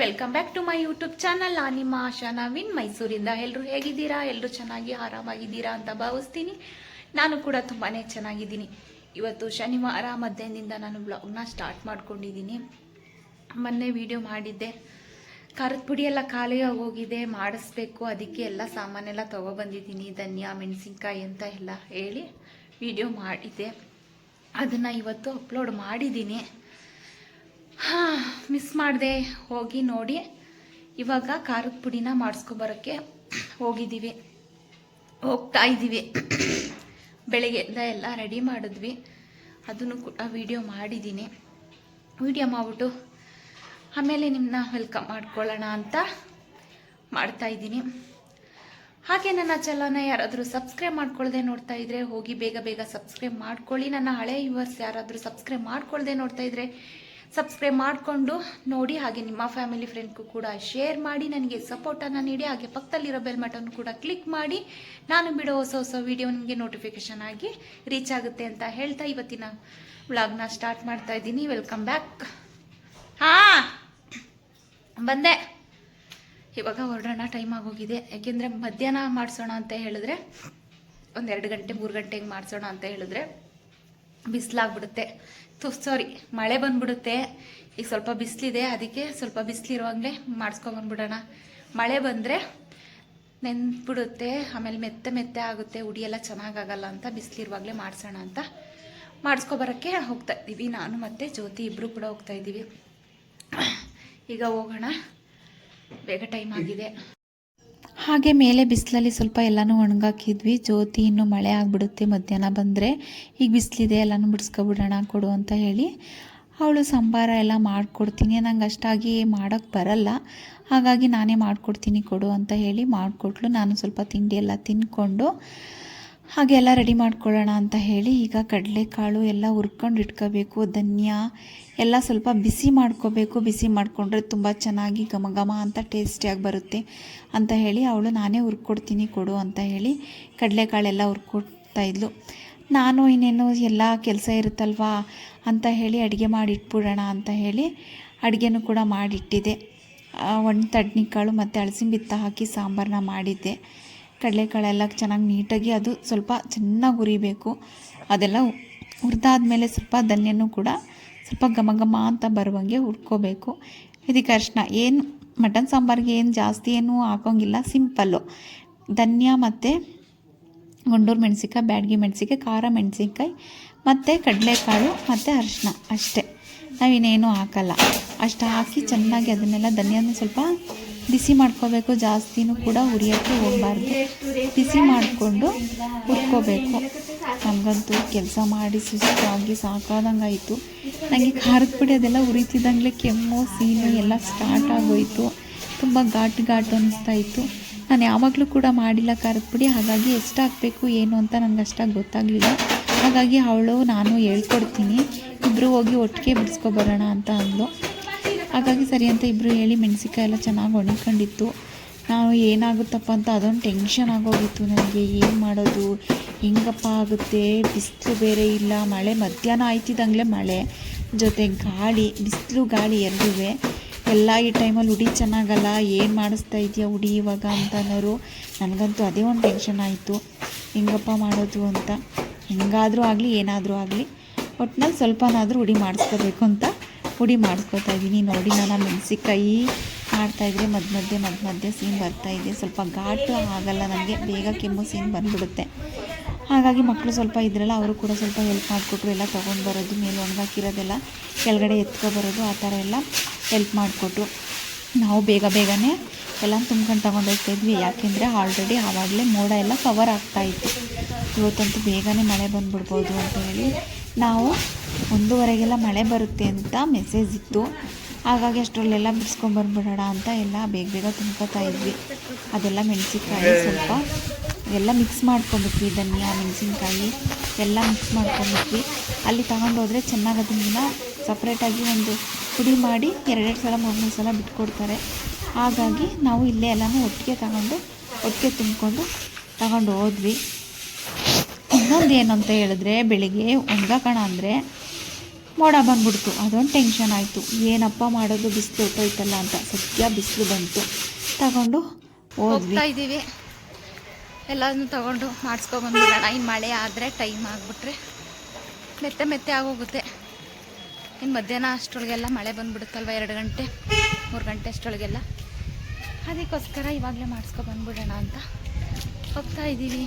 Welcome back to my YouTube channel ನಿಮ್ಮ ಆಶಾ ನವೀನ್. ಮೈಸೂರಿಂದ ಎಲ್ಲರೂ ಹೇಗಿದ್ದೀರಾ? ಎಲ್ಲರೂ ಚೆನ್ನಾಗಿ, ಆರಾಮಾಗಿದ್ದೀರಾ ಅಂತ ಭಾವಿಸ್ತೀನಿ. ನಾನು ಕೂಡ ತುಂಬಾ ಚೆನ್ನಾಗಿದ್ದೀನಿ. ಇವತ್ತು ಶನಿವಾರ, ಮಧ್ಯಾಹ್ನದಿಂದ ನಾನು ಬ್ಲಾಗ್ನ ಸ್ಟಾರ್ಟ್ ಮಾಡ್ಕೊಂಡಿದ್ದೀನಿ. ಮೊನ್ನೆ ವಿಡಿಯೋ ಮಾಡಿದ್ದೆ. ಖಾರದ ಪುಡಿ ಎಲ್ಲ ಖಾಲಿಯಾಗಿ ಹೋಗಿದೆ, ಮಾಡಿಸ್ಬೇಕು. ಅದಕ್ಕೆ ಎಲ್ಲ ಸಾಮಾನೆಲ್ಲ ತೊಗೊಬಂದಿದ್ದೀನಿ ಧನಿಯಾ, ಮೆಣಸಿನ್ಕಾಯಿ ಅಂತ ಎಲ್ಲ ಹೇಳಿ ವಿಡಿಯೋ ಮಾಡಿದ್ದೆ. ಅದನ್ನು ಇವತ್ತು ಅಪ್ಲೋಡ್ ಮಾಡಿದ್ದೀನಿ. ಹಾಂ ಮಿಸ್ ಮಾಡಿದೆ. ಹೋಗಿ ನೋಡಿ. ಇವಾಗ ಖಾರದ ಪುಡಿನ ಮಾಡಿಸ್ಕೊಬರೋಕ್ಕೆ ಹೋಗಿದ್ದೀವಿ. ಹೋಗ್ತಾ ಇದ್ದೀವಿ. ಬೆಳಗ್ಗೆಯಿಂದ ಎಲ್ಲ ರೆಡಿ ಮಾಡಿದ್ವಿ. ಅದನ್ನು ಕೂಡ ವಿಡಿಯೋ ಮಾಡಿದ್ದೀನಿ. ವಿಡಿಯೋ ಮಾಡಿಬಿಟ್ಟು ಆಮೇಲೆ ನಿಮ್ಮನ್ನ ವೆಲ್ಕಮ್ ಮಾಡ್ಕೊಳ್ಳೋಣ ಅಂತ ಮಾಡ್ತಾ ಇದ್ದೀನಿ. ಹಾಗೆ ನನ್ನ ಚಲನ ಯಾರಾದರೂ ಸಬ್ಸ್ಕ್ರೈಬ್ ಮಾಡ್ಕೊಳ್ಳದೆ ನೋಡ್ತಾ ಇದ್ರೆ ಹೋಗಿ ಬೇಗ ಬೇಗ ಸಬ್ಸ್ಕ್ರೈಬ್ ಮಾಡ್ಕೊಳ್ಳಿ. ನನ್ನ ಹಳೆ ಯುವರ್ಸ್ ಯಾರಾದರೂ ಸಬ್ಸ್ಕ್ರೈಬ್ ಮಾಡ್ಕೊಳ್ಳದೆ ನೋಡ್ತಾ ಇದ್ರೆ ಸಬ್ಸ್ಕ್ರೈಬ್ ಮಾಡಿಕೊಂಡು ನೋಡಿ, ಹಾಗೆ ನಿಮ್ಮ ಫ್ಯಾಮಿಲಿ ಫ್ರೆಂಡ್ಗೂ ಕೂಡ ಶೇರ್ ಮಾಡಿ, ನನಗೆ ಸಪೋರ್ಟನ್ನು ನೀಡಿ, ಹಾಗೆ ಪಕ್ಕದಲ್ಲಿರೋ ಬೆಲ್ ಬಟನ್ ಕೂಡ ಕ್ಲಿಕ್ ಮಾಡಿ. ನಾನು ಬಿಡೋ ಹೊಸ ಹೊಸ ವೀಡಿಯೋ ನಿಮಗೆ ನೋಟಿಫಿಕೇಶನ್ ಆಗಿ ರೀಚ್ ಆಗುತ್ತೆ ಅಂತ ಹೇಳ್ತಾ ಇವತ್ತಿನ ವ್ಲಾಗ್ನ ಸ್ಟಾರ್ಟ್ ಮಾಡ್ತಾ ಇದ್ದೀನಿ. ವೆಲ್ಕಮ್ ಬ್ಯಾಕ್ ಹಾಂ, ಬಂದೆ. ಇವಾಗ ಹೊರಡೋಣ ಟೈಮ್ ಆಗೋಗಿದೆ. ಯಾಕೆಂದರೆ ಮಧ್ಯಾಹ್ನ ಮಾಡಿಸೋಣ ಅಂತ ಹೇಳಿದ್ರೆ, ಒಂದೆರಡು ಗಂಟೆ, ಮೂರು ಗಂಟೆಗೆ ಮಾಡಿಸೋಣ ಅಂತ ಹೇಳಿದ್ರೆ ಬಿಸಿಲಾಗ್ಬಿಡುತ್ತೆ. ತು ಸಾರಿ ಮಳೆ ಬಂದ್ಬಿಡುತ್ತೆ. ಈಗ ಸ್ವಲ್ಪ ಬಿಸಿಲಿದೆ, ಅದಕ್ಕೆ ಸ್ವಲ್ಪ ಬಿಸಿಲಿರುವಾಗಲೇ ಮಾಡಿಸ್ಕೊಂಬಂದ್ಬಿಡೋಣ ಮಳೆ ಬಂದರೆ ನೆನ್ಬಿಡುತ್ತೆ ಆಮೇಲೆ ಮೆತ್ತೆ ಮೆತ್ತೆ ಆಗುತ್ತೆ ಉಡಿಯೆಲ್ಲ ಚೆನ್ನಾಗಾಗಲ್ಲ ಅಂತ ಬಿಸಿಲಿರುವಾಗಲೇ ಮಾಡಿಸೋಣ ಅಂತ ಮಾಡಿಸ್ಕೊಬರೋಕ್ಕೆ ಹೋಗ್ತಾ ಇದ್ದೀವಿ. ನಾನು ಮತ್ತು ಜ್ಯೋತಿ ಇಬ್ಬರು ಕೂಡ ಹೋಗ್ತಾ ಇದ್ದೀವಿ. ಈಗ ಹೋಗೋಣ. ಬೇಗ ಟೈಮ್ ಆಗಿದೆ. ಹಾಗೆ ಮೇಲೆ ಬಿಸಿಲಲ್ಲಿ ಸ್ವಲ್ಪ ಎಲ್ಲನೂ ಒಣಗಾಕಿದ್ವಿ. ಜ್ಯೋತಿ ಇನ್ನು ಮಳೆ ಆಗಿಬಿಡುತ್ತೆ. ಮಧ್ಯಾಹ್ನ ಬಂದರೆ ಈಗ ಬಿಸಿಲಿದೆ, ಎಲ್ಲನೂ ಬಿಡಿಸ್ಕೊಬಿಡೋಣ, ಕೊಡು ಅಂತ ಹೇಳಿ ಅವಳು ಸಂಬಾರ ಎಲ್ಲ ಮಾಡಿಕೊಡ್ತೀನಿ. ನಂಗೆ ಅಷ್ಟಾಗಿ ಮಾಡೋಕ್ಕೆ ಬರಲ್ಲ. ಹಾಗಾಗಿ ನಾನೇ ಮಾಡಿಕೊಡ್ತೀನಿ, ಕೊಡು ಅಂತ ಹೇಳಿ ಮಾಡಿಕೊಟ್ಲು. ನಾನು ಸ್ವಲ್ಪ ತಿಂಡಿ ಎಲ್ಲ ತಿಂದ್ಕೊಂಡು ಹಾಗೆ ಎಲ್ಲ ರೆಡಿ ಮಾಡ್ಕೊಳ್ಳೋಣ ಅಂತ ಹೇಳಿ ಈಗ ಕಡಲೆಕಾಳು ಎಲ್ಲ ಹುರ್ಕೊಂಡು ಇಟ್ಕೋಬೇಕು, ಧನ್ಯ. ಎಲ್ಲ ಸ್ವಲ್ಪ ಬಿಸಿ ಮಾಡ್ಕೋಬೇಕು, ಬಿಸಿ ಮಾಡಿಕೊಂಡ್ರೆ ತುಂಬ ಚೆನ್ನಾಗಿ ಘಮ ಘಮ ಅಂತ ಟೇಸ್ಟಿಯಾಗಿ ಬರುತ್ತೆ ಅಂತ ಹೇಳಿ ಅವಳು ನಾನೇ ಹುರ್ಕೊಡ್ತೀನಿ ಕೊಡು ಅಂತ ಹೇಳಿ ಕಡಲೆಕಾಳೆಲ್ಲ ಹುರ್ಕೊಡ್ತಾ ಇದ್ಲು. ನಾನು ಇನ್ನೇನು ಎಲ್ಲ ಕೆಲಸ ಇರುತ್ತಲ್ವಾ ಅಂತ ಹೇಳಿ ಅಡುಗೆ ಮಾಡಿ ಇಟ್ಬಿಡೋಣ ಅಂತ ಹೇಳಿ ಅಡುಗೆನೂ ಕೂಡ ಮಾಡಿಟ್ಟಿದ್ದೆ. ಒಂದು ತಡ್ನಿಕಾಳು ಮತ್ತು ಅಳಸಿನ ಬಿತ್ತ ಹಾಕಿ ಸಾಂಬಾರನ್ನ ಮಾಡಿದ್ದೆ. ಕಡಲೆಕಾಳೆಲ್ಲ ಚೆನ್ನಾಗಿ ನೀಟಾಗಿ ಅದು ಸ್ವಲ್ಪ ಚೆನ್ನಾಗಿ ಹುರಿಬೇಕು. ಅದೆಲ್ಲ ಹುರಿದಾದ್ಮೇಲೆ ಸ್ವಲ್ಪ ಧನ್ಯನೂ ಕೂಡ ಸ್ವಲ್ಪ ಘಮ ಘಮ ಅಂತ ಬರುವಂಗೆ ಹುರ್ಕೋಬೇಕು. ಇದಕ್ಕೆ ಅರ್ಶಿನ ಏನು ಮಟನ್ ಸಾಂಬಾರಿಗೆ ಏನು ಜಾಸ್ತಿ ಏನೂ ಹಾಕೋಂಗಿಲ್ಲ, ಸಿಂಪಲ್ಲು. ಧನ್ಯ ಮತ್ತು ಗುಂಡೂರು ಮೆಣಸಿನ್ಕಾಯಿ, ಬ್ಯಾಡಗಿ ಮೆಣಸಿಕಾಯಿ ಖಾರ ಮೆಣಸಿನ್ಕಾಯಿ ಮತ್ತು ಕಡಲೆಕಾಳು ಮತ್ತು ಅರಿಶಿನ ಅಷ್ಟೇ. ನಾವಿನ್ನೇನು ಹಾಕಲ್ಲ. ಅಷ್ಟು ಹಾಕಿ ಚೆನ್ನಾಗಿ ಅದನ್ನೆಲ್ಲ ಧನ್ಯನ ಸ್ವಲ್ಪ ಬಿಸಿ ಮಾಡ್ಕೋಬೇಕು, ಜಾಸ್ತಿನೂ ಕೂಡ ಹುರಿಯೋಕ್ಕೆ ಹೋಗಬಾರ್ದು. ಬಿಸಿ ಮಾಡಿಕೊಂಡು ಹುರ್ಕೋಬೇಕು. ನಮಗಂತೂ ಕೆಲಸ ಮಾಡಿ ಸುಸ್ತಾಗಿ ಸಾಕಾದಂಗೆ ಆಯಿತು. ನನಗೆ ಖಾರದ ಪುಡಿ ಅದೆಲ್ಲ ಉರಿತಿದ್ದಂಗೆ ಕೆಮ್ಮು ಸೀನು ಎಲ್ಲ ಸ್ಟಾರ್ಟ್ ಆಗೋಯಿತು. ತುಂಬ ಘಾಟ್ ಘಾಟ್ ಅನ್ನಿಸ್ತಾ ಇತ್ತು. ನಾನು ಯಾವಾಗಲೂ ಕೂಡ ಮಾಡಿಲ್ಲ ಖಾರದ ಪುಡಿ. ಹಾಗಾಗಿ ಎಷ್ಟು ಹಾಕಬೇಕು, ಏನು ಅಂತ ನನಗೆ ಅಷ್ಟಾಗಿ ಗೊತ್ತಾಗಲಿಲ್ಲ. ಹಾಗಾಗಿ ಅವಳು ನಾನು ಹೇಳ್ಕೊಡ್ತೀನಿ. ಇಬ್ಬರು ಹೋಗಿ ಒಟ್ಟಿಗೆ ಬಿಡಿಸ್ಕೊಬರೋಣ ಅಂತ ಅಂದ್ಲು. ಹಾಗಾಗಿ ಸರಿ ಅಂತ ಇಬ್ಬರು ಹೇಳಿ ಮೆಣಸಿನ್ಕಾಯಿ ಎಲ್ಲ ಚೆನ್ನಾಗಿ ಒಣಕೊಂಡಿತ್ತು ನಾವು ಏನಾಗುತ್ತಪ್ಪ ಅಂತ ಅದೊಂದು ಟೆನ್ಷನ್ ಆಗೋಗಿತ್ತು ನನಗೆ. ಏನು ಮಾಡೋದು? ಹೆಂಗಪ್ಪ ಆಗುತ್ತೆ? ಬಿಸಿಲು ಬೇರೆ ಇಲ್ಲ. ಮಳೆ ಮಧ್ಯಾಹ್ನ ಆಯ್ತಿದ್ದಂಗೆ ಮಳೆ. ಜೊತೆ ಗಾಳಿ, ಬಿಸಿಲು, ಗಾಳಿ ಎರಡೂ ಎಲ್ಲ ಈ ಟೈಮಲ್ಲಿ ಉಡಿ ಚೆನ್ನಾಗಲ್ಲ. ಏನು ಮಾಡಿಸ್ತಾ ಇದೆಯಾ ಉಡಿ ಇವಾಗ ಅಂತ ಅನ್ನೋರು. ನನಗಂತೂ ಅದೇ ಒಂದು ಟೆನ್ಷನ್ ಆಯಿತು. ಹೆಂಗಪ್ಪ ಮಾಡೋದು ಅಂತ. ಹೆಂಗಾದರೂ ಆಗಲಿ, ಏನಾದರೂ ಆಗಲಿ, ಒಟ್ನಲ್ಲಿ ಸ್ವಲ್ಪನಾದರೂ ಉಡಿ ಮಾಡಿಸ್ಕೋಬೇಕು ಅಂತ ಪುಡಿ ಮಾಡಿಸ್ಕೊತಾ ಇದ್ದೀನಿ ನೋಡಿ, ನಾನು ಮೆಣಸಿನ್ಕಾಯಿ ಮಾಡ್ತಾಯಿದ್ರೆ ಮಧ್ಯ ಮಧ್ಯೆ ಮಧ್ಯ ಮಧ್ಯೆ ಸೀನ್ ಬರ್ತಾಯಿದೆ ಸ್ವಲ್ಪ ಘಾಟು ಆಗಲ್ಲ ನನಗೆ. ಬೇಗ ಕೆಮ್ಮು ಸೀನ್ ಬಂದ್ಬಿಡುತ್ತೆ. ಹಾಗಾಗಿ ಮಕ್ಕಳು ಸ್ವಲ್ಪ ಇದ್ರಲ್ಲ, ಅವರು ಕೂಡ ಸ್ವಲ್ಪ ಹೆಲ್ಪ್ ಮಾಡಿಕೊಟ್ರು. ಎಲ್ಲ ತೊಗೊಂಡು ಬರೋದು, ಮೇಲೆ ಒಣಗಾಕಿರೋದೆಲ್ಲ ಕೆಳಗಡೆ ಎತ್ಕೊಬರೋದು ಆ ಥರ ಎಲ್ಲ ಹೆಲ್ಪ್ ಮಾಡಿಕೊಟ್ರು. ನಾವು ಬೇಗ ಬೇಗನೆ ಎಲ್ಲ ತುಂಬ್ಕೊಂಡು ತೊಗೊಂಡೋಗ್ತಾ ಇದ್ವಿ. ಯಾಕೆಂದರೆ ಆಲ್ರೆಡಿ ಆವಾಗಲೇ ಮೋಡ ಎಲ್ಲ ಕವರ್ ಆಗ್ತಾಯಿತ್ತು ಇವತ್ತಂತೂ ಬೇಗನೆ ಮಳೆ ಬಂದುಬಿಡ್ಬೋದು ಅಂತ ಹೇಳಿ ನಾವು ಒಂದೂವರೆಗೆಲ್ಲ ಮಳೆ ಬರುತ್ತೆ ಅಂತ ಮೆಸೇಜ್ ಇತ್ತು. ಹಾಗಾಗಿ ಅಷ್ಟರಲ್ಲೆಲ್ಲ ಬಿಡಿಸ್ಕೊಂಬಂದ್ಬಿಡೋಣ ಅಂತ ಎಲ್ಲ ಬೇಗ ಬೇಗ ತುಂಬ್ಕೊತಾ ಇದ್ವಿ. ಅದೆಲ್ಲ ಮೆಣಸಿನ್ಕಾಯಿ ಸ್ವಲ್ಪ. ಎಲ್ಲ ಮಿಕ್ಸ್ ಮಾಡ್ಕೊಂಬಿಟ್ವಿ ಧನಿಯಾ, ಮೆಣಸಿನ್ಕಾಯಿ ಎಲ್ಲ ಮಿಕ್ಸ್ ಮಾಡ್ಕೊಂಬಿಟ್ವಿ ಅಲ್ಲಿ ತಗೊಂಡೋದ್ರೆ ಚೆನ್ನಾಗಿ ಅದನ್ನ ಸಪ್ರೇಟಾಗಿ ಒಂದು ಪುಡಿ ಮಾಡಿ ಎರಡೆರಡು ಸಲ ಮೂರು ಮೂರು ಸಲ ಬಿಟ್ಕೊಡ್ತಾರೆ. ಹಾಗಾಗಿ ನಾವು ಇಲ್ಲೇ ಎಲ್ಲನೂ ಒಟ್ಟಿಗೆ ತಗೊಂಡು, ಒಟ್ಟಿಗೆ ತುಂಬಿಕೊಂಡು ತಗೊಂಡು ಹೋದ್ವಿ. ಇನ್ನೊಂದು ಏನು ಅಂತ ಹೇಳಿದ್ರೆ, ಬೆಳಿಗ್ಗೆ ಒಣಗಾಕೋಣ ಅಂದರೆ ಮೋಡ ಬಂದ್ಬಿಡ್ತು. ಅದೊಂದು ಟೆನ್ಷನ್ ಆಯಿತು. ಏನಪ್ಪ ಮಾಡೋದು? ಬಿಸಿಲು ಹೊಟ್ಟೋಯ್ತಲ್ಲ ಅಂತ. ಸತ್ಯ ಬಿಸಿಲು ಬಂತು. ತಗೊಂಡು ಹೋಗ್ತಾ ಇದ್ದೀವಿ. ಎಲ್ಲದನ್ನು ತಗೊಂಡು ಮಾಡಿಸ್ಕೊಬಂದ್ಬಿಡೋಣ ಇನ್ನು ಮಳೆ ಆದರೆ ಟೈಮ್ ಆಗಿಬಿಟ್ರೆ ಮೆತ್ತೆ ಮೆತ್ತೆ ಆಗೋಗುತ್ತೆ. ಇನ್ನು ಮಧ್ಯಾಹ್ನ ಅಷ್ಟೊಳಗೆಲ್ಲ ಮಳೆ ಬಂದುಬಿಡುತ್ತಲ್ವ? ಎರಡು ಗಂಟೆ, ಮೂರು ಗಂಟೆ ಅಷ್ಟೊಳಗೆಲ್ಲ. ಅದಕ್ಕೋಸ್ಕರ ಇವಾಗಲೇ ಮಾಡಿಸ್ಕೊಬಂದ್ಬಿಡೋಣ ಅಂತ ಹೋಗ್ತಾ ಇದ್ದೀವಿ.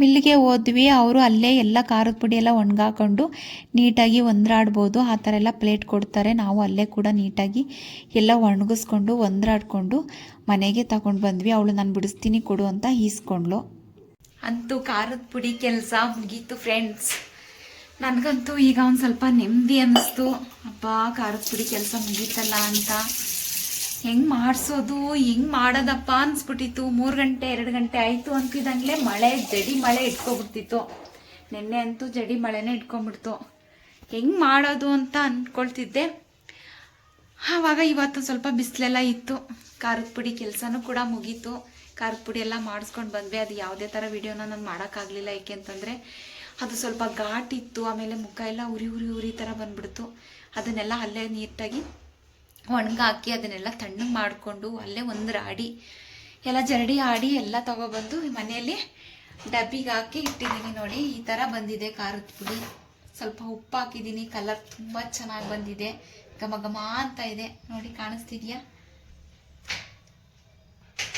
ಮಿಲ್ಲಿಗೆ ಹೋದ್ವಿ, ಅವರು ಅಲ್ಲೇ ಎಲ್ಲ ಖಾರದ ಪುಡಿ ಎಲ್ಲ ಒಣಗಾಕೊಂಡು ನೀಟಾಗಿ ಒಂದ್ರಾಡ್ಬೋದು. ಆ ಥರ ಎಲ್ಲ ಪ್ಲೇಟ್ ಕೊಡ್ತಾರೆ. ನಾವು ಅಲ್ಲೇ ಕೂಡ ನೀಟಾಗಿ ಎಲ್ಲ ಒಣಗಿಸ್ಕೊಂಡು, ಒಂದ್ರಾಡ್ಕೊಂಡು ಮನೆಗೆ ತಗೊಂಡು ಬಂದ್ವಿ. ಅವಳು ನಾನು ಬಿಡಿಸ್ತೀನಿ ಕೊಡು ಅಂತ ಈಸ್ಕೊಂಡ್ಳು. ಅಂತೂ ಖಾರದ ಪುಡಿ ಕೆಲಸ ಮುಗೀತು ಫ್ರೆಂಡ್ಸ್. ನನಗಂತೂ ಈಗ ಒಂದು ಸ್ವಲ್ಪ ನೆಮ್ಮದಿ ಅನ್ನಿಸ್ತು ಅಪ್ಪ ಖಾರದ ಪುಡಿ ಕೆಲಸ ಮುಗೀತಲ್ಲ ಅಂತ. ಹೆಂಗ್ ಮಾಡಿಸೋದು, ಹೆಂಗೆ ಮಾಡೋದಪ್ಪ ಅನಿಸ್ಬಿಟ್ಟಿತ್ತು. ಮೂರು ಗಂಟೆ, ಎರಡು ಗಂಟೆ ಆಯಿತು ಅಂತಿದ್ದಂಗಲೇ ಮಳೆ, ಜಡಿ ಮಳೆ ಇಟ್ಕೊಬಿಡ್ತಿತ್ತು. ನಿನ್ನೆ ಅಂತೂ ಜಡಿ ಮಳೆನೇ ಇಟ್ಕೊಂಬಿಡ್ತು ಹೆಂಗೆ ಮಾಡೋದು ಅಂತ ಅಂದ್ಕೊಳ್ತಿದ್ದೆ ಆವಾಗ ಇವತ್ತು ಸ್ವಲ್ಪ ಬಿಸಿಲೆಲ್ಲ ಇತ್ತು. ಖಾರದ ಪುಡಿ ಕೆಲಸನೂ ಕೂಡ ಮುಗೀತು. ಖಾರದ ಪುಡಿ ಎಲ್ಲ ಮಾಡಿಸ್ಕೊಂಡು ಬಂದ್ವಿ. ಅದು ಯಾವುದೇ ಥರ ವಿಡಿಯೋನ ನಾನು ಮಾಡೋಕ್ಕಾಗಲಿಲ್ಲ. ಏಕೆಂತಂದರೆ ಅದು ಸ್ವಲ್ಪ ಘಾಟಿತ್ತು ಆಮೇಲೆ ಮುಖ ಎಲ್ಲ ಉರಿ ಉರಿ ಉರಿ ಥರ ಬಂದ್ಬಿಡ್ತು. ಅದನ್ನೆಲ್ಲ ಅಲ್ಲೇ ನೀಟಾಗಿ ಒಣಗಾಕಿ ಅದನ್ನೆಲ್ಲ ತಣ್ಣಗೆ ಮಾಡಿಕೊಂಡು ಅಲ್ಲೇ ಒಂದು ರಾಡಿ, ಎಲ್ಲ ಜರಡಿ ಆಡಿ ಎಲ್ಲ ತಗೊಬಂದು ಮನೆಯಲ್ಲಿ ಡಬ್ಬಿಗೆ ಹಾಕಿ ಇಟ್ಟಿದ್ದೀನಿ ನೋಡಿ. ಈ ಥರ ಬಂದಿದೆ ಖಾರದ ಪುಡಿ. ಸ್ವಲ್ಪ ಉಪ್ಪು ಹಾಕಿದ್ದೀನಿ ಕಲರ್ ತುಂಬ ಚೆನ್ನಾಗಿ ಬಂದಿದೆ. ಘಮ ಘಮ ಅಂತ ಇದೆ. ನೋಡಿ, ಕಾಣಿಸ್ತಿದ್ಯಾ?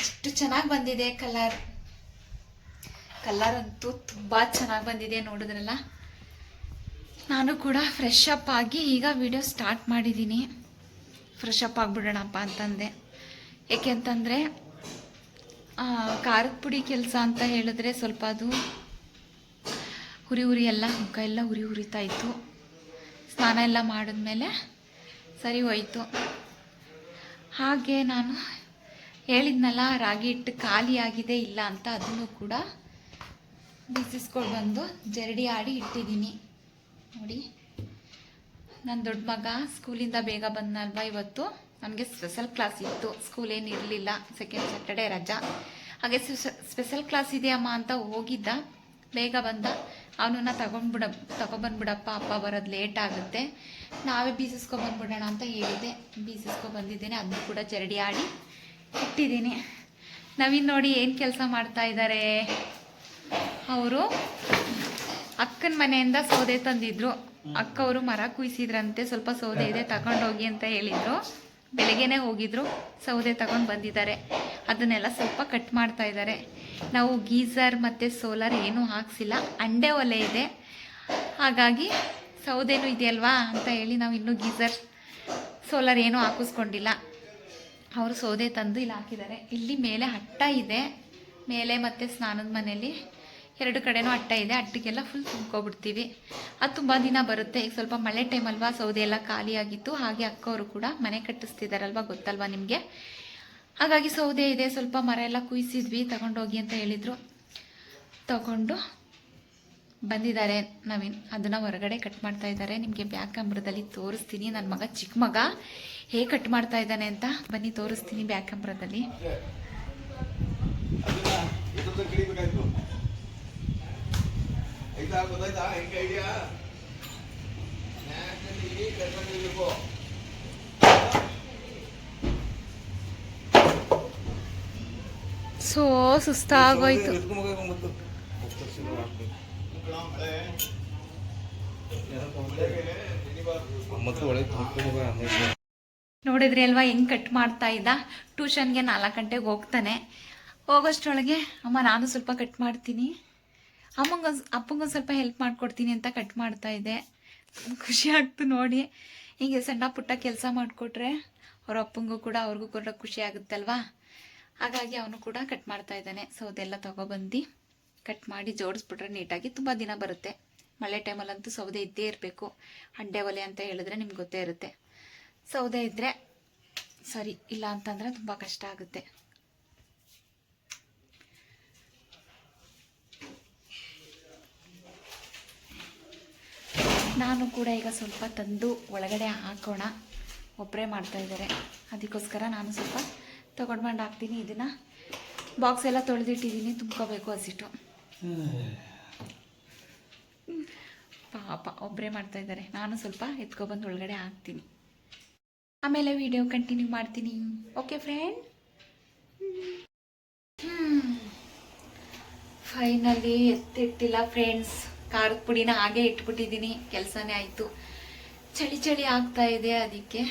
ಎಷ್ಟು ಚೆನ್ನಾಗಿ ಬಂದಿದೆ ಕಲರ್ ಕಲರ್ ಅಂತೂ ತುಂಬ ಚೆನ್ನಾಗಿ ಬಂದಿದೆ ನೋಡಿದ್ರಲ್ಲ. ನಾನು ಕೂಡ ಫ್ರೆಶ್ ಅಪ್ ಆಗಿ ಈಗ ವಿಡಿಯೋ ಸ್ಟಾರ್ಟ್ ಮಾಡಿದ್ದೀನಿ. ಫ್ರೆಶ್ ಅಪ್ ಆಗಿಬಿಡೋಣಪ್ಪ ಅಂತಂದೆ. ಏಕೆಂತಂದರೆ ಖಾರದ ಪುಡಿ ಕೆಲಸ ಅಂತ ಹೇಳಿದ್ರೆ ಸ್ವಲ್ಪ ಅದು ಹುರಿ ಹುರಿ ಎಲ್ಲ, ಮುಖ ಎಲ್ಲ ಉರಿ ಉರಿತಾ ಇತ್ತು. ಸ್ನಾನ ಎಲ್ಲ ಮಾಡಿದ್ಮೇಲೆ ಸರಿ ಹೋಯಿತು. ಹಾಗೆ ನಾನು ಹೇಳಿದ್ನಲ್ಲ, ರಾಗಿ ಹಿಟ್ಟು ಖಾಲಿಯಾಗಿದೆ ಇಲ್ಲ ಅಂತ ಅದನ್ನು ಕೂಡ ಬಿಸಿಸ್ಕೊಂಡು ಬಂದು ಜರಡಿ ಆಡಿ ಇಟ್ಟಿದ್ದೀನಿ. ನೋಡಿ. ನನ್ನ ದೊಡ್ಡ ಮಗ ಸ್ಕೂಲಿಂದ ಬೇಗ ಬಂದಲ್ವ ಇವತ್ತು? ನಮಗೆ ಸ್ಪೆಷಲ್ ಕ್ಲಾಸ್ ಇತ್ತು. ಸ್ಕೂಲ್ ಏನು ಇರಲಿಲ್ಲ. ಸೆಕೆಂಡ್ ಸ್ಯಾಟರ್ಡೆ ರಜಾ. ಹಾಗೆ ಸ್ಪೆಷಲ್ ಕ್ಲಾಸ್ ಇದೆಯಮ್ಮ ಅಂತ ಹೋಗಿದ್ದ. ಬೇಗ ಬಂದ. ಅವನನ್ನ ತಗೊಂಡ್ಬಿಡ, ತಗೊಬಂದ್ಬಿಡಪ್ಪ, ಅಪ್ಪ ಬರೋದು ಲೇಟ್ ಆಗುತ್ತೆ. ನಾವೇ ಬೀಸಿಸ್ಕೊಬಂದ್ಬಿಡೋಣ ಅಂತ ಹೇಳಿದೆ. ಬೀಸಿಸ್ಕೊಬಂದಿದ್ದೇನೆ ಅದನ್ನು ಕೂಡ ಜರಡಿ ಆಡಿ ಇಟ್ಟಿದ್ದೀನಿ. ನವೀನ್ ನೋಡಿ ಏನು ಕೆಲಸ ಮಾಡ್ತಾ ಇದ್ದಾರೆ ಅವರು ಅಕ್ಕನ ಮನೆಯಿಂದ ಸೌದೆ ತಂದಿದ್ರು. ಅಕ್ಕವರು ಮರ ಕುಯ್ಸಿದ್ರಂತೆ, ಸ್ವಲ್ಪ ಸೌದೆ ಇದೆ ತಗೊಂಡೋಗಿ ಅಂತ ಹೇಳಿದ್ರು. ಬೆಳಗ್ಗೆನೆ ಹೋಗಿದ್ರು, ಸೌದೆ ತಗೊಂಡು ಬಂದಿದ್ದಾರೆ. ಅದನ್ನೆಲ್ಲ ಸ್ವಲ್ಪ ಕಟ್ ಮಾಡ್ತಾ ಇದ್ದಾರೆ. ನಾವು ಗೀಸರ್ ಮತ್ತು ಸೋಲಾರ್ ಏನೂ ಹಾಕ್ಸಿಲ್ಲ. ಅಂಡೆ ಒಲೆ ಇದೆ. ಹಾಗಾಗಿ ಸೌದೆನೂ ಇದೆಯಲ್ವಾ ಅಂತ ಹೇಳಿ ನಾವು ಇನ್ನೂ ಗೀಸರ್ ಸೋಲಾರ್ ಏನೂ ಹಾಕಿಸ್ಕೊಂಡಿಲ್ಲ. ಅವರು ಸೌದೆ ತಂದು ಇಲ್ಲಿ ಹಾಕಿದ್ದಾರೆ. ಇಲ್ಲಿ ಮೇಲೆ ಹಟ್ಟ ಇದೆ. ಮೇಲೆ ಮತ್ತು ಸ್ನಾನದ ಮನೆಯಲ್ಲಿ ಎರಡು ಕಡೆನೂ ಅಟ್ಟ ಇದೆ, ಅಟ್ಟಿಗೆಲ್ಲ ಫುಲ್ ತುಂಬ್ಕೊಬಿಡ್ತೀವಿ. ಅದು ತುಂಬ ದಿನ ಬರುತ್ತೆ. ಈಗ ಸ್ವಲ್ಪ ಮಳೆ ಟೈಮ್ ಅಲ್ವಾ ಸೌದೆ ಎಲ್ಲ ಖಾಲಿಯಾಗಿತ್ತು ಹಾಗೆ ಅಕ್ಕವರು ಕೂಡ ಮನೆ ಕಟ್ಟಿಸ್ತಿದಾರಲ್ವಾ ಗೊತ್ತಲ್ವಾ ನಿಮಗೆ? ಹಾಗಾಗಿ ಸೌದೆ ಇದೆ, ಸ್ವಲ್ಪ ಮರ ಎಲ್ಲ ಕುಯ್ಸಿದ್ವಿ, ತಗೊಂಡೋಗಿ ಅಂತ ಹೇಳಿದರು. ತಗೊಂಡು ಬಂದಿದ್ದಾರೆ ನವೀನ್. ಅದನ್ನು ಹೊರಗಡೆ ಕಟ್ ಮಾಡ್ತಾ ಇದ್ದಾರೆ. ನಿಮಗೆ ಬ್ಯಾಕ್ ಕ್ಯಾಮ್ರದಲ್ಲಿ ತೋರಿಸ್ತೀನಿ. ನನ್ನ ಮಗ ಚಿಕ್ಕ ಮಗ, ಹೇಗೆ ಕಟ್ ಮಾಡ್ತಾ ಇದ್ದಾನೆ ಅಂತ ಬನ್ನಿ ತೋರಿಸ್ತೀನಿ ಬ್ಯಾಕ್ ಕ್ಯಾಮ್ರದಲ್ಲಿ ಗೊತ್ತಾಯ್ತಾ ಹೆಂಗೆ ಐಡಿಯಾ? ಸೊ ಸುಸ್ತಾಗೋಯ್ತು. ನೋಡಿದ್ರಿ ಅಲ್ವಾ ಹೆಂಗ್ ಕಟ್ ಮಾಡ್ತಾ ಇದ್ದ? ಟ್ಯೂಷನ್ಗೆ ನಾಲ್ಕು ಗಂಟೆಗೆ ಹೋಗ್ತಾನೆ. ಹೋಗೋಷ್ಟ್ರೊಳಗೆ ಅಮ್ಮ ನಾನು ಸ್ವಲ್ಪ ಕಟ್ ಮಾಡ್ತೀನಿ. ಅಮ್ಮಂಗೆ ಅಪ್ಪಂಗೊಂದು ಸ್ವಲ್ಪ ಹೆಲ್ಪ್ ಮಾಡಿಕೊಡ್ತೀನಿ ಅಂತ ಕಟ್ ಮಾಡ್ತಾ ಇದ್ದೆ ಖುಷಿ ಆಗ್ತು ನೋಡಿ. ಹೀಗೆ ಸಣ್ಣ ಪುಟ್ಟ ಕೆಲಸ ಮಾಡಿಕೊಟ್ರೆ ಅವ್ರ ಅಪ್ಪಂಗೂ ಕೂಡ ಅವ್ರಿಗೂ ಕೂಡ ಖುಷಿ ಆಗುತ್ತಲ್ವಾ? ಹಾಗಾಗಿ ಅವನು ಕೂಡ ಕಟ್ ಮಾಡ್ತಾ ಇದ್ದಾನೆ. ಸೊ ಅದೆಲ್ಲ ತೊಗೊಬಂದು ಕಟ್ ಮಾಡಿ ಜೋಡಿಸ್ಬಿಟ್ರೆ ನೀಟಾಗಿ ತುಂಬ ದಿನ ಬರುತ್ತೆ. ಮಳೆ ಟೈಮಲ್ಲಂತೂ ಸೌದೆ ಇದ್ದೇ ಇರಬೇಕು. ಅಂಡೆ ಒಲೆ ಅಂತ ಹೇಳಿದ್ರೆ ನಿಮ್ಗೆ ಗೊತ್ತೇ ಇರುತ್ತೆ. ಸೌದೆ ಇದ್ದರೆ ಸರಿ, ಇಲ್ಲ ಅಂತಂದರೆ ತುಂಬ ಕಷ್ಟ ಆಗುತ್ತೆ. ನಾನು ಕೂಡ ಈಗ ಸ್ವಲ್ಪ ತಂದು ಒಳಗಡೆ ಹಾಕೋಣ. ಒಬ್ಬರೇ ಮಾಡ್ತಾ ಇದ್ದಾರೆ. ಅದಕ್ಕೋಸ್ಕರ ನಾನು ಸ್ವಲ್ಪ ತೊಗೊಂಡ್ಬಂದು ಹಾಕ್ತೀನಿ. ಇದನ್ನು ಬಾಕ್ಸ್ ಎಲ್ಲ ತೊಳೆದಿಟ್ಟಿದ್ದೀನಿ. ತುಂಬ್ಕೋಬೇಕು ಹಸಿಟ್ಟು. ಪಾಪ ಒಬ್ಬರೇ ಮಾಡ್ತಾ ಇದ್ದಾರೆ. ನಾನು ಸ್ವಲ್ಪ ಎತ್ಕೊಬಂದು ಒಳಗಡೆ ಹಾಕ್ತೀನಿ. ಆಮೇಲೆ ವಿಡಿಯೋ ಕಂಟಿನ್ಯೂ ಮಾಡ್ತೀನಿ. ಓಕೆ ಫ್ರೆಂಡ್ ಫೈನಲಿ ಎತ್ತಿಟ್ಟಿಲ್ಲ ಫ್ರೆಂಡ್ಸ್ ಖಾರದ ಪುಡಿನ ಹಾಗೆ ಇಟ್ಬಿಟ್ಟಿದ್ದೀನಿ, ಕೆಲಸನೇ ಆಯಿತು. ಚಳಿ ಚಳಿ ಆಗ್ತಾ ಇದೆ ಅದಕ್ಕೆ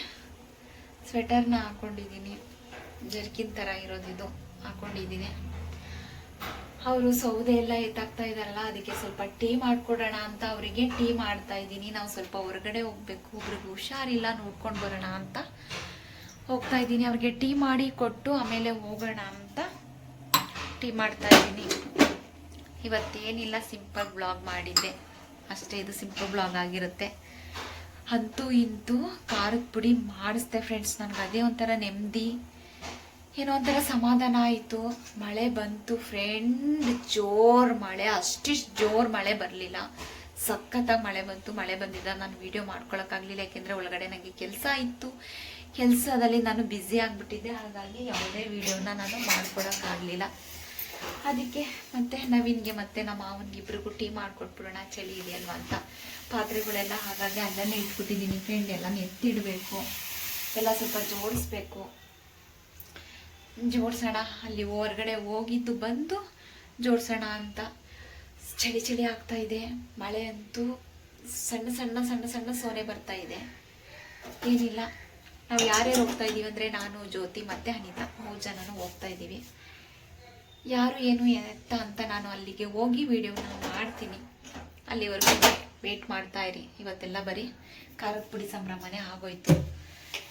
ಸ್ವೆಟರ್ನ ಹಾಕೊಂಡಿದ್ದೀನಿ. ಜರ್ಕಿನ್ ಥರ ಇರೋದಿದು ಹಾಕೊಂಡಿದ್ದೀನಿ. ಅವರು ಸೌದೆ ಎಲ್ಲ ಎತ್ತಾಗ್ತಾ ಇದ್ದಾರಲ್ಲ, ಅದಕ್ಕೆ ಸ್ವಲ್ಪ ಟೀ ಮಾಡ್ಕೊಡೋಣ ಅಂತ ಅವರಿಗೆ ಟೀ ಮಾಡ್ತಾ ಇದ್ದೀನಿ. ನಾವು ಸ್ವಲ್ಪ ಹೊರಗಡೆ ಹೋಗ್ಬೇಕು, ಒಬ್ರಿಗೆ ಹುಷಾರಿಲ್ಲ, ನೋಡ್ಕೊಂಡು ಬರೋಣ ಅಂತ ಹೋಗ್ತಾ ಇದ್ದೀನಿ. ಅವ್ರಿಗೆ ಟೀ ಮಾಡಿ ಕೊಟ್ಟು ಆಮೇಲೆ ಹೋಗೋಣ ಅಂತ ಟೀ ಮಾಡ್ತಾ ಇದ್ದೀನಿ. ಇವತ್ತೇನಿಲ್ಲ ಸಿಂಪಲ್ ಬ್ಲಾಗ್ ಮಾಡಿದ್ದೆ. ಅಷ್ಟೇ, ಇದು ಸಿಂಪಲ್ ಬ್ಲಾಗ್ ಆಗಿರುತ್ತೆ. ಅಂತೂ ಇಂತೂ ಖಾರದ ಪುಡಿ ಮಾಡಿಸ್ದೆ ಫ್ರೆಂಡ್ಸ್ ನನಗೆ ಅದೇ ಒಂಥರ ನೆಮ್ಮದಿ. ಏನೋ ಒಂಥರ ಸಮಾಧಾನ ಆಯಿತು. ಮಳೆ ಬಂತು ಫ್ರೆಂಡ್ ಜೋರ್ ಮಳೆ. ಅಷ್ಟಿಷ್ಟು ಜೋರ್ ಮಳೆ ಬರಲಿಲ್ಲ. ಸಖತ್ತಾಗಿ ಮಳೆ ಬಂತು. ಮಳೆ ಬಂದಿದ್ದ ನಾನು ವೀಡಿಯೋ ಮಾಡ್ಕೊಳಕ್ಕಾಗಲಿಲ್ಲ. ಯಾಕೆಂದರೆ ಒಳಗಡೆ ನನಗೆ ಕೆಲಸ ಇತ್ತು. ಕೆಲಸದಲ್ಲಿ ನಾನು ಬ್ಯುಸಿ ಆಗಿಬಿಟ್ಟಿದ್ದೆ. ಹಾಗಾಗಿ ಯಾವುದೇ ವೀಡಿಯೋನ ನಾನು ಮಾಡ್ಕೊಳಕ್ಕಾಗಲಿಲ್ಲ. ಅದಕ್ಕೆ ಮತ್ತೆ ನವೀನ್ಗೆ ಮತ್ತೆ ನಮ್ಮ ಮಾವನಿಗೆ ಇಬ್ಬರಿಗೂ ಟೀ ಮಾಡಿಕೊಟ್ಬಿಡೋಣ, ಚಳಿ ಇದೆ ಅಲ್ವಾ ಅಂತ. ಪಾತ್ರೆಗಳೆಲ್ಲ ಹಾಗಾಗಿ ಅಲ್ಲೇ ಇಟ್ಬಿಟ್ಟಿದ್ದೀನಿ ಫ್ರೆಂಡ್ ಎಲ್ಲ ಎತ್ತಿಡಬೇಕು ಎಲ್ಲ ಸ್ವಲ್ಪ ಜೋಡಿಸ್ಬೇಕು. ಜೋಡ್ಸೋಣ, ಅಲ್ಲಿ ಹೊರಗಡೆ ಹೋಗಿದ್ದು ಬಂದು ಜೋಡಿಸೋಣ ಅಂತ. ಚಳಿ ಚಳಿ ಆಗ್ತಾ ಇದೆ, ಮಳೆ ಅಂತೂ ಸಣ್ಣ ಸಣ್ಣ ಸಣ್ಣ ಸಣ್ಣ ಸೋನೆ ಬರ್ತಾ ಇದೆ. ಏನಿಲ್ಲ, ನಾವು ಯಾರ್ಯಾರು ಹೋಗ್ತಾ ಇದ್ದೀವಿ ಅಂದರೆ ನಾನು, ಜ್ಯೋತಿ ಮತ್ತು ಅನಿತಾ, ಮೂರು ಜನನೂ ಹೋಗ್ತಾ ಇದ್ದೀವಿ ಯಾರು ಏನು ಎತ್ತ ಅಂತ ನಾನು ಅಲ್ಲಿಗೆ ಹೋಗಿ ವೀಡಿಯೋನ ಮಾಡ್ತೀನಿ. ಅಲ್ಲಿವರೆಗೂ ವೇಟ್ ಮಾಡ್ತಾ ಇರಿ. ಇವತ್ತೆಲ್ಲ ಬರೀ ಖಾರದ ಪುಡಿ ಸಂಭ್ರಮನೇ ಆಗೋಯ್ತು.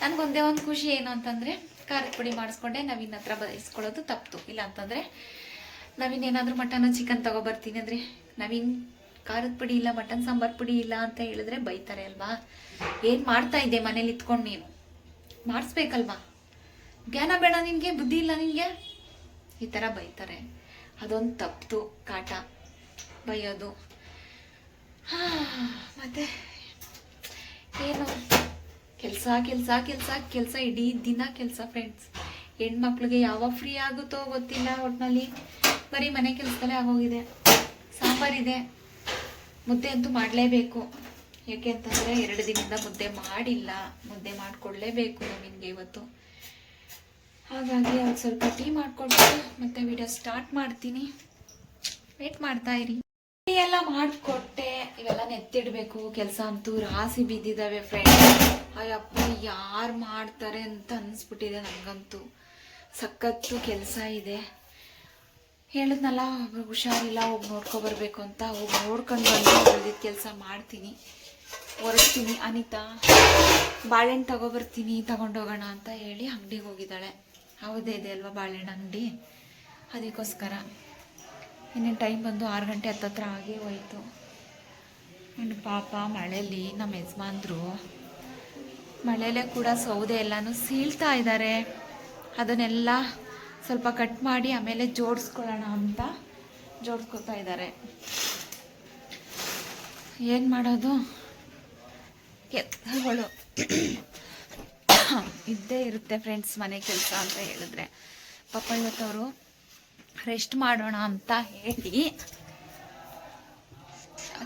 ನನಗೊಂದೇ ಒಂದು ಖುಷಿ ಏನು ಅಂತಂದರೆ, ಖಾರದ ಪುಡಿ ಮಾಡಿಸ್ಕೊಂಡೆ, ನವೀನ್ ಹತ್ರ ಬಯಸ್ಕೊಳ್ಳೋದು ತಪ್ಪಿತು ಇಲ್ಲ ಅಂತಂದರೆ, ನವೀನ್ ಏನಾದರೂ ಮಟನ್ ಚಿಕನ್ ತೊಗೊಬರ್ತೀನಿ ಅಂದರೆ, ನವೀನ್ ಖಾರದ ಪುಡಿ ಇಲ್ಲ, ಮಟನ್, ಸಾಂಬಾರ್ ಪುಡಿ ಇಲ್ಲ ಅಂತ ಹೇಳಿದ್ರೆ ಬೈತಾರೆ ಅಲ್ವಾ? ಏನು ಮಾಡ್ತಾ ಇದ್ದೆ ಮನೇಲಿ ಇತ್ಕೊಂಡು ನೀನು? ಮಾಡಿಸ್ಬೇಕಲ್ವಾ? ಜ್ಞಾನ ಬೇಡ ನಿನಗೆ, ಬುದ್ಧಿ ಇಲ್ಲ ನಿನಗೆ? ಈ ಥರ ಬೈತಾರೆ. ಅದೊಂದು ತಪ್ಪು ಕಾಟ ಬೈಯೋದು. ಮತ್ತೆ ಏನು? ಕೆಲಸ ಕೆಲಸ ಕೆಲಸ ಕೆಲಸ ಇಡೀ ದಿನ ಕೆಲಸ ಫ್ರೆಂಡ್ಸ್ ಹೆಣ್ಮಕ್ಳಿಗೆ ಯಾವಾಗ ಫ್ರೀ ಆಗುತ್ತೋ ಗೊತ್ತಿಲ್ಲ ಒಟ್ಟಿನಲ್ಲಿ ಬರೀ ಮನೆ ಕೆಲಸದಲ್ಲೇ ಆಗೋಗಿದೆ. ಸಾಂಬಾರಿದೆ ಮುದ್ದೆ ಅಂತೂ ಮಾಡಲೇಬೇಕು. ಯಾಕೆ ಅಂತಂದರೆ ಎರಡು ದಿನದಿಂದ ಮುದ್ದೆ ಮಾಡಿಲ್ಲ. ಮುದ್ದೆ ಮಾಡಿಕೊಡ್ಲೇಬೇಕು ನಮಗೆ ಇವತ್ತು. ಹಾಗಾಗಿ ಅವ್ರು ಸ್ವಲ್ಪ ಟೀ ಮಾಡಿಕೊಟ್ಟು ಮತ್ತೆ ವಿಡಿಯೋ ಸ್ಟಾರ್ಟ್ ಮಾಡ್ತೀನಿ. ವೇಟ್ ಮಾಡ್ತಾ ಇರಿ. ಟೀ ಎಲ್ಲ ಮಾಡಿಕೊಟ್ಟೆ. ಇವೆಲ್ಲ ನೆತ್ತಿಡಬೇಕು. ಕೆಲಸ ಅಂತೂ ರಾಸಿ ಬಿದ್ದಿದ್ದಾವೆ ಫ್ರೆಂಡ್ ಅಯ್ಯಪ್ಪ, ಯಾರು ಮಾಡ್ತಾರೆ ಅಂತ ಅನಿಸ್ಬಿಟ್ಟಿದೆ ನನಗಂತೂ ಸಖತ್ತು ಕೆಲಸ ಇದೆ. ಹೇಳಿದ್ನಲ್ಲ, ಒಬ್ರು ಹುಷಾರಿಲ್ಲ, ಹೋಗಿ ನೋಡ್ಕೊಬರ್ಬೇಕು ಅಂತ. ಹೋಗಿ ನೋಡ್ಕೊಂಡು ಬಂದು ಬೆಳೆದಿದ್ದ ಕೆಲಸ ಮಾಡ್ತೀನಿ. ಹೊರಡ್ತೀನಿ ಅನಿತಾ. ಬಾಳೆಹಣ್ಣು ತಗೊಬರ್ತೀನಿ ತಗೊಂಡೋಗೋಣ ಅಂತ ಹೇಳಿ ಅಂಗಡಿಗೆ ಹೋಗಿದ್ದಾಳೆ. ಹೌದೇ ಇದೆ ಅಲ್ವಾ ಬಾಳೆಹಣ್ಣು ಅಂಗಡಿ? ಅದಕ್ಕೋಸ್ಕರ. ಇನ್ನೇನು ಟೈಮ್ ಬಂದು ಆರು ಗಂಟೆ ಹತ್ತತ್ರ ಆಗೇ ಹೋಯ್ತು. ಇನ್ನು ಪಾಪ ಮಳೆಯಲ್ಲಿ ನಮ್ಮ ಯಜಮಾನ್ರು ಮಳೆಯಲ್ಲೇ ಕೂಡ ಸೌದೆ ಎಲ್ಲನೂ ಸೀಳ್ತಾ ಇದ್ದಾರೆ ಅದನ್ನೆಲ್ಲ ಸ್ವಲ್ಪ ಕಟ್ ಮಾಡಿ ಆಮೇಲೆ ಜೋಡಿಸ್ಕೊಳ್ಳೋಣ ಅಂತ ಜೋಡಿಸ್ಕೊತಾ ಇದ್ದಾರೆ ಏನು ಮಾಡೋದು? ಕೆಲಸಗಳು ಇದ್ದೇ ಇರುತ್ತೆ ಫ್ರೆಂಡ್ಸ್ ಮನೆ ಕೆಲಸ ಅಂತ ಹೇಳಿದ್ರೆ. ಪಾಪ ಇವತ್ತವರು ರೆಸ್ಟ್ ಮಾಡೋಣ ಅಂತ ಹೇಳಿ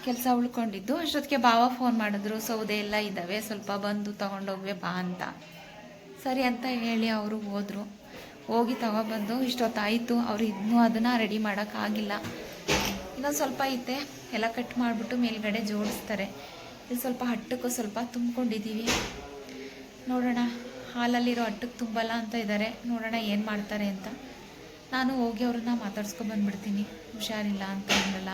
ಕೆಲಸ ಉಳ್ಕೊಂಡಿದ್ದು. ಅಷ್ಟೊತ್ತಿಗೆ ಬಾವ ಫೋನ್ ಮಾಡಿದ್ರು ಸೌದೆ ಎಲ್ಲ ಇದ್ದಾವೆ ಸ್ವಲ್ಪ ಬಂದು ತಗೊಂಡೋಗ್ವೆ ಬಾ ಅಂತ. ಸರಿ ಅಂತ ಹೇಳಿ ಅವರು ಹೋದರು. ಹೋಗಿ ತಗೊಬಂದು ಇಷ್ಟೊತ್ತಾಯಿತು, ಅವರು ಇನ್ನೂ ಅದನ್ನು ರೆಡಿ ಮಾಡೋಕ್ಕಾಗಿಲ್ಲ ಇನ್ನೊಂದು ಸ್ವಲ್ಪ ಐತೆ, ಎಲ್ಲ ಕಟ್ ಮಾಡಿಬಿಟ್ಟು ಮೇಲ್ಗಡೆ ಜೋಡಿಸ್ತಾರೆ. ಇದು ಸ್ವಲ್ಪ ಹಟ್ಟಕ್ಕೂ ಸ್ವಲ್ಪ ತುಂಬ್ಕೊಂಡಿದ್ದೀವಿ. ನೋಡೋಣ, ಹಾಲಲ್ಲಿರೋ ಅಟ್ಟಕ್ಕೆ ತುಂಬಲ್ಲ ಅಂತ ಇದ್ದಾರೆ ನೋಡೋಣ ಏನು ಮಾಡ್ತಾರೆ ಅಂತ. ನಾನು ಹೋಗಿ ಅವ್ರನ್ನ ಮಾತಾಡ್ಸ್ಕೊಂಡು ಬಂದ್ಬಿಡ್ತೀನಿ. ಹುಷಾರಿಲ್ಲ ಅಂತ ಅಂದಲ್ಲ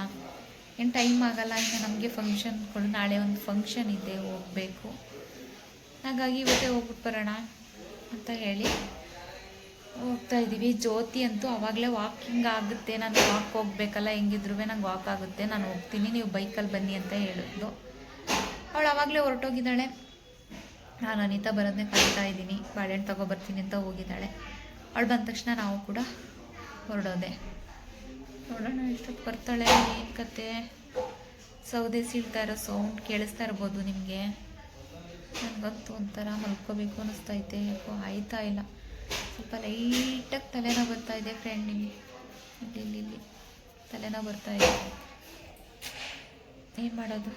ಏನು ಟೈಮ್ ಆಗಲ್ಲ, ಇನ್ನು ನಮಗೆ ಫಂಕ್ಷನ್ಗಳು ನಾಳೆ ಒಂದು ಫಂಕ್ಷನ್ ಇದೆ, ಹೋಗಬೇಕು. ಹಾಗಾಗಿ ಇವತ್ತೇ ಹೋಗ್ಬಿಟ್ಟು ಬರೋಣ ಅಂತ ಹೇಳಿ ಹೋಗ್ತಾ ಇದ್ದೀವಿ ಜ್ಯೋತಿ ಅಂತೂ ಆವಾಗಲೇ ವಾಕಿಂಗ್ ಆಗುತ್ತೆ. ನಾನು ವಾಕ್ ಹೋಗ್ಬೇಕಲ್ಲ ಹೆಂಗಿದ್ರು ನಂಗೆ ವಾಕ್ ಆಗುತ್ತೆ. ನಾನು ಹೋಗ್ತೀನಿ, ನೀವು ಬೈಕಲ್ಲಿ ಬನ್ನಿ ಅಂತ ಹೇಳಿದ್ಲು ಅವಳು ಆವಾಗಲೇ ಹೊರಟೋಗಿದ್ದಾಳೆ. ನಾನು ಅನಿತಾ ಬರೋದನ್ನೇ ಕಾಯ್ತಾ ಇದ್ದೀನಿ. ಬಾಳೆಹಣ್ಣು ತಗೊಬರ್ತೀನಿ ಅಂತ ಹೋಗಿದ್ದಾಳೆ. ಅವಳು ಬಂದ ತಕ್ಷಣ ನಾವು ಕೂಡ ಹೊರಡೋದೆ. ನೋಡೋಣ, ಎಷ್ಟೊತ್ತು ಬರ್ತಾಳೆ ಏನು ಕತೆ? ಸೌದೆ ಸೀಳ್ತಾ ಇರೋ ಸೌಂಡ್ ಕೇಳಿಸ್ತಾ ಇರ್ಬೋದು ನಿಮಗೆ. ನನಗಂತೂ ಒಂಥರ ಮಲ್ಕೋಬೇಕು ಅನ್ನಿಸ್ತೈತೆ ಯಾಕೋ ಆಯ್ತಾ ಇಲ್ಲ. ಸ್ವಲ್ಪ ಲೈಟಾಗಿ ತಲೆನೋ ಬರ್ತಾ ಇದೆ ಫ್ರೆಂಡ್ ಇಲ್ಲಿ ಇಲ್ಲಿ ತಲೆನೋವು ಬರ್ತಾ ಇದೆ. ಏನು ಮಾಡೋದು?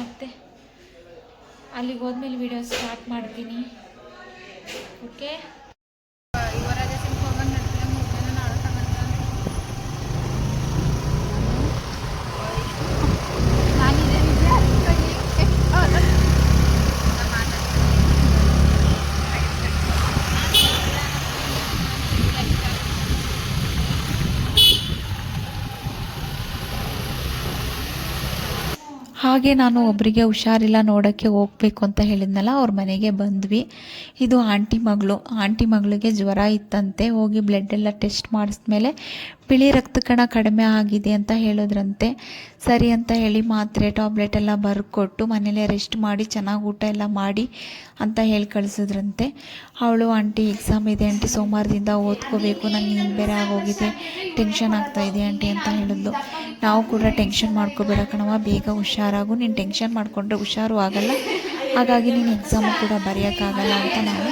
ಮತ್ತೆ ಅಲ್ಲಿಗೆ ಹೋದ್ಮೇಲೆ ವಿಡಿಯೋ ಸ್ಟಾರ್ಟ್ ಮಾಡ್ತೀನಿ. ಓಕೆ ಹಾಗೆ ನಾನು ಒಬ್ಬರಿಗೆ ಹುಷಾರಿಲ್ಲ, ನೋಡೋಕ್ಕೆ ಹೋಗಬೇಕು ಅಂತ ಹೇಳಿದ್ನಲ್ಲ, ಅವ್ರ ಮನೆಗೆ ಬಂದ್ವಿ. ಇದು ಆಂಟಿ ಮಗಳು. ಆಂಟಿ ಮಗಳಿಗೆ ಜ್ವರ ಇತ್ತಂತೆ, ಹೋಗಿ ಬ್ಲಡ್ ಎಲ್ಲ ಟೆಸ್ಟ್ ಮಾಡಿಸ್ಮೇಲೆ ಬಿಳಿ ರಕ್ತ ಕಣ ಕಡಿಮೆ ಆಗಿದೆ ಅಂತ ಹೇಳಿದ್ರಂತೆ. ಸರಿ ಅಂತ ಹೇಳಿ ಮಾತ್ರೆ ಟ್ಯಾಬ್ಲೆಟ್ ಎಲ್ಲ ಬರ್ಕೊಟ್ಟು ಮನೇಲೆ ರೆಸ್ಟ್ ಮಾಡಿ, ಚೆನ್ನಾಗಿ ಊಟ ಎಲ್ಲ ಮಾಡಿ ಅಂತ ಹೇಳಿ ಕಳಿಸಿದ್ರಂತೆ. ಅವಳು, ಆಂಟಿ ಎಕ್ಸಾಮ್ ಇದೆ, ಆಂಟಿ, ಸೋಮವಾರದಿಂದ ಓದ್ಕೋಬೇಕು ನನಗೆ ಹಿಂಗೆ ಬೇರೆ ಆಗೋಗಿದೆ ಟೆನ್ಷನ್ ಆಗ್ತಾಯಿದೆ ಆಂಟಿ, ಅಂತ ಹೇಳಿದ್ಲು. ನಾವು ಕೂಡ ಟೆನ್ಷನ್ ಮಾಡ್ಕೋಬೇಡ ಕಣವ ಬೇಗ ಹುಷಾರಾಗು. ನೀನು ಟೆನ್ಷನ್ ಮಾಡಿಕೊಂಡ್ರೆ ಹುಷಾರು ಆಗಲ್ಲ. ಹಾಗಾಗಿ ನೀನು ಎಕ್ಸಾಮು ಕೂಡ ಬರೆಯೋಕ್ಕಾಗಲ್ಲ ಅಂತ ನಾವು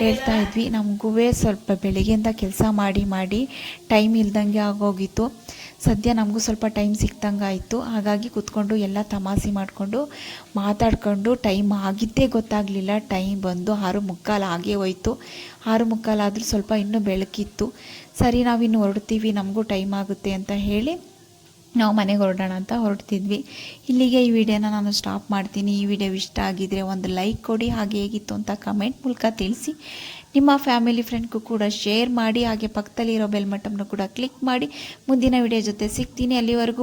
ಹೇಳ್ತಾ ಇದ್ವಿ. ನಮಗೂ ಸ್ವಲ್ಪ ಬೆಳಿಗ್ಗೆಯಿಂದ ಕೆಲಸ ಮಾಡಿ ಮಾಡಿ ಟೈಮ್ ಇಲ್ದಂಗೆ ಆಗೋಗಿತ್ತು. ಸದ್ಯ ನಮಗೂ ಸ್ವಲ್ಪ ಟೈಮ್ ಸಿಕ್ತಂಗೆ ಆಯಿತು. ಹಾಗಾಗಿ ಕೂತ್ಕೊಂಡು ಎಲ್ಲ ತಮಾಷೆ ಮಾಡಿಕೊಂಡು ಮಾತಾಡ್ಕೊಂಡು ಟೈಮ್ ಆಗಿದ್ದೇ ಗೊತ್ತಾಗಲಿಲ್ಲ. ಟೈಮ್ ಬಂದು ಆರು ಮುಕ್ಕಾಲು ಆಗೇ ಹೋಯ್ತು. ಆರು ಮುಕ್ಕಾಲಾದರೂ ಸ್ವಲ್ಪ ಇನ್ನೂ ಬೆಳಕಿತ್ತು. ಸರಿ, ನಾವಿನ್ನು ಹೊರಡ್ತೀವಿ. ನಮಗೂ ಟೈಮ್ ಆಗುತ್ತೆ ಅಂತ ಹೇಳಿ ನಾವು ಮನೆಗೆ ಹೊರಡೋಣ ಅಂತ ಹೊರಡ್ತಿದ್ವಿ. ಇಲ್ಲಿಗೆ ಈ ವಿಡಿಯೋನ ನಾನು ಸ್ಟಾಪ್ ಮಾಡ್ತೀನಿ. ಈ ವಿಡಿಯೋ ಇಷ್ಟ ಆಗಿದರೆ ಒಂದು ಲೈಕ್ ಕೊಡಿ. ಹಾಗೆ ಹೇಗಿತ್ತು ಅಂತ ಕಮೆಂಟ್ ಮೂಲಕ ತಿಳಿಸಿ. ನಿಮ್ಮ ಫ್ಯಾಮಿಲಿ ಫ್ರೆಂಡ್ಗೂ ಕೂಡ ಶೇರ್ ಮಾಡಿ. ಹಾಗೆ ಪಕ್ಕದಲ್ಲಿರೋ ಬೆಲ್ ಕೂಡ ಕ್ಲಿಕ್ ಮಾಡಿ. ಮುಂದಿನ ವಿಡಿಯೋ ಜೊತೆ ಸಿಗ್ತೀನಿ. ಅಲ್ಲಿವರೆಗೂ